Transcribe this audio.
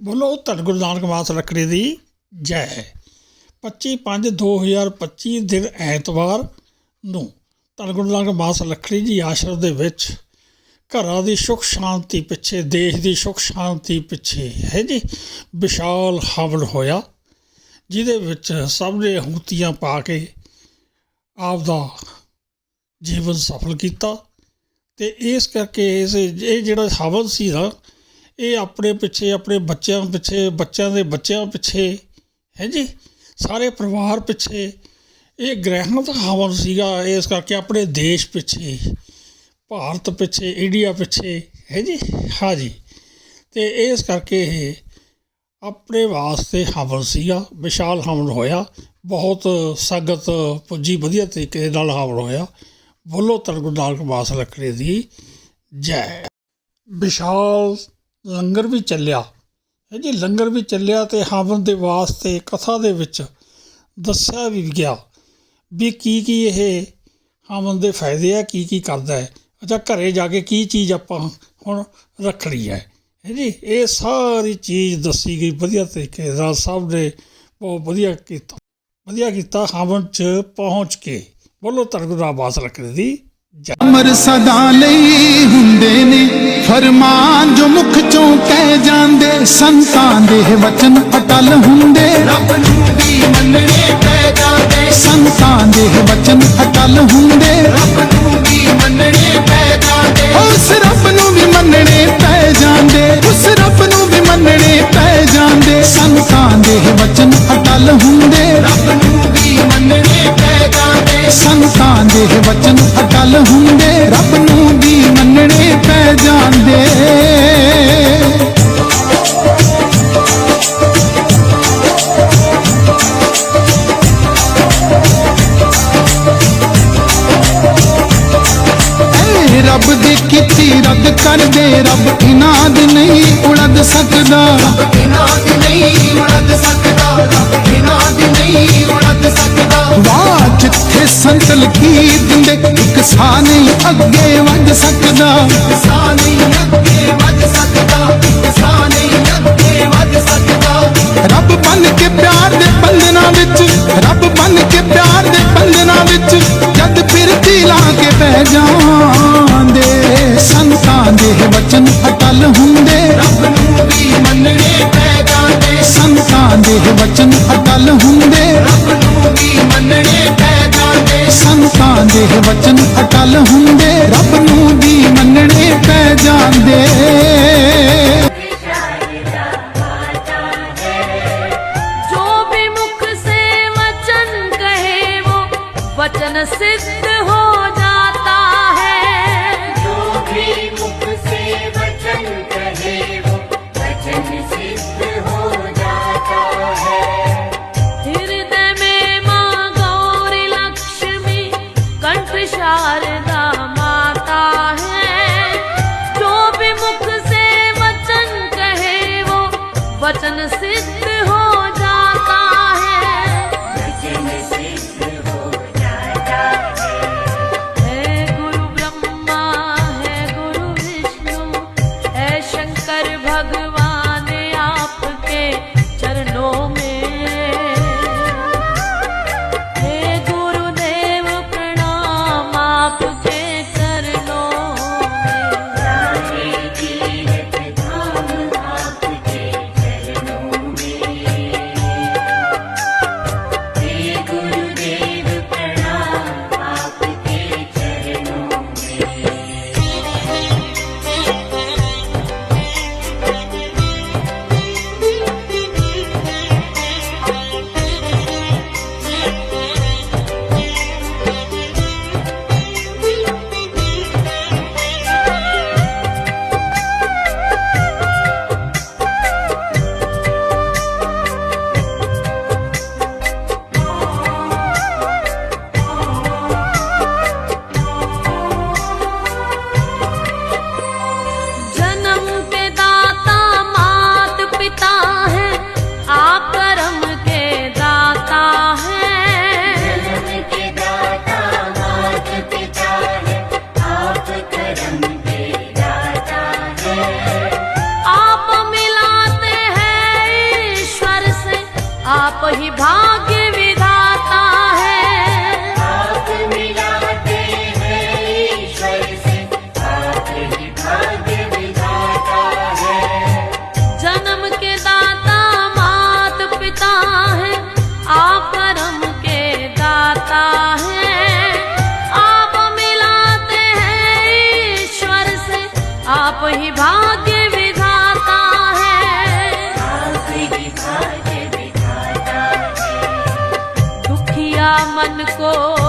ਬੋਲੋ, ਧੰਨ ਗੁਰੂ ਨਾਨਕ ਮਾਸ ਰੱਖੜੀ ਦੀ ਜੈ। 25 5 2025 ਦਿਨ ਐਤਵਾਰ ਨੂੰ ਧੰਨ ਗੁਰੂ ਨਾਨਕ ਮਾਸ ਰੱਖੜੀ ਜੀ ਆਸ਼ਰਮ ਦੇ ਵਿੱਚ ਘਰਾਂ ਦੀ ਸੁਖ ਸ਼ਾਂਤੀ ਪਿੱਛੇ, ਦੇਸ਼ ਦੀ ਸੁਖ ਸ਼ਾਂਤੀ ਪਿੱਛੇ ਹੈ ਜੀ, ਵਿਸ਼ਾਲ ਹਵਨ ਹੋਇਆ, ਜਿਹਦੇ ਵਿੱਚ ਸਭ ਨੇ ਹੂਤੀਆਂ ਪਾ ਕੇ ਆਪ ਦਾ ਜੀਵਨ ਸਫਲ ਕੀਤਾ ਤੇ ਇਸ ਕਰਕੇ ਇਸ, ਇਹ ਜਿਹੜਾ ਹਵਨ ਸੀ ਨਾ ਇਹ ਆਪਣੇ ਪਿੱਛੇ, ਆਪਣੇ ਬੱਚਿਆਂ ਪਿੱਛੇ, ਬੱਚਿਆਂ ਦੇ ਬੱਚਿਆਂ ਪਿੱਛੇ ਹੈ ਜੀ, ਸਾਰੇ ਪਰਿਵਾਰ ਪਿੱਛੇ ਇਹ ਗ੍ਰਹਿਣ ਦਾ ਹਵਨ ਸੀਗਾ, ਇਸ ਕਰਕੇ ਆਪਣੇ ਦੇਸ਼ ਪਿੱਛੇ, ਭਾਰਤ ਪਿੱਛੇ, ਇੰਡੀਆ ਪਿੱਛੇ ਹੈ ਜੀ, ਹਾਂ ਜੀ, ਤੇ ਇਸ ਕਰਕੇ ਇਹ ਆਪਣੇ ਵਾਸਤੇ ਹਵਨ ਸੀਗਾ, ਵਿਸ਼ਾਲ ਹਵਨ ਹੋਇਆ, ਬਹੁਤ ਸਗਤ ਪੁੱਜੀ ਵਧੀਆ ਤਰੀਕੇ ਨਾਲ ਹਵਨ ਹੋਇਆ ਬੋਲੋ ਤਰਗੁਰੂ ਨਾਨਕ ਮਾਸ ਰੱਖੜੀ ਦੀ ਜੈ। ਵਿਸ਼ਾਲ ਲੰਗਰ ਵੀ ਚੱਲਿਆ। ਹੈ ਜੀ ਲੰਗਰ ਵੀ ਚੱਲਿਆ ਤੇ ਹਵਨ ਦੇ ਵਾਸਤੇ ਕਥਾ ਦੇ ਵਿੱਚ ਦੱਸਿਆ ਵੀ ਗਿਆ ਵੀ ਕੀ ਕੀ ਇਹ ਹਵਨ ਦੇ ਫਾਇਦੇ ਆ, ਕੀ ਕੀ ਕਰਦਾ ਹੈ। ਅੱਛਾ, ਘਰੇ ਜਾ ਕੇ ਕੀ ਚੀਜ਼ ਆਪਾਂ ਹੁਣ ਰੱਖਣੀ ਹੈ। ਹੈ ਜੀ, ਇਹ ਸਾਰੀ ਚੀਜ਼ ਦੱਸੀ ਗਈ ਵਧੀਆ ਤਰੀਕੇ ਨਾਲ, ਸਭ ਨੇ ਬਹੁਤ ਵਧੀਆ ਕੀਤਾ। ਵਧੀਆ ਕੀਤਾ ਹਵਨ ਚ ਪਹੁੰਚ ਕੇ। ਬੋਲੋ ਤਰਗੁਰਾ ਬਾਸ ਰੱਖਦੇ ਦੀ ਜੈ ਅਮਰ ਸਦਾ ਲਈ ਹੁੰਦੇ ਨੇ। ਫਰਮਾਨ ਜੋ ਮੁਖ ਚੋਂ ਕਹਿ ਜਾਂਦੇ ਸੰਤਾਂ ਦੇ ਵਚਨ ਅਟਲ ਹੁੰਦੇ। ਰੱਬ ਨੂੰ ਵੀ ਮੰਨਣੇ ਪੈ ਜਾਂਦੇ। ਸੰਤਾਂ ਦੇ ਵਚਨ ਅਟਲ ਹੁੰਦੇ ਅਟਲ ਹੁੰਦੇ ਰੱਬ ਨੂੰ ਵੀ ਮੰਨਣੇ ਪੈ ਜਾਂਦੇ। ਰੱਬ ਦੀ ਕੀਤੀ ਰੱਦ ਕਰਦੇ ਰੱਬ ਇਨਾਦ ਨਹੀਂ ਉਲਦ ਸਕਦਾ। ਰੱਬ ਇਨਾਦ ਨਹੀਂ ਉਲਦ ਸਕਦਾ ਰੱਬ ਇਨਾਦ ਨਹੀਂ ਉਲਦ ਸਕਦਾ। ਵਾਹ ਜਿੱਥੇ ਸੰਤ ਲਕੀ ਦਿੰਦੇ? ਇੱਕ ਸਾਹ ਨਹੀਂ ਅੱਗੇ ਵੱਧ ਸਕਦਾ। ਸਾਹ ਨਹੀਂ ਅੱਗੇ ਵੱਧ ਸਕਦਾ। ਸਾਹ ਨਹੀਂ ਅੱਗੇ ਵੱਧ ਸਕਦਾ। ਰੱਬ ਬਨ ਕੇ ਪਿਆਰ ਦੇ ਬੰਧਨਾਂ ਵਿੱਚ वचन मोहि भाव anh cô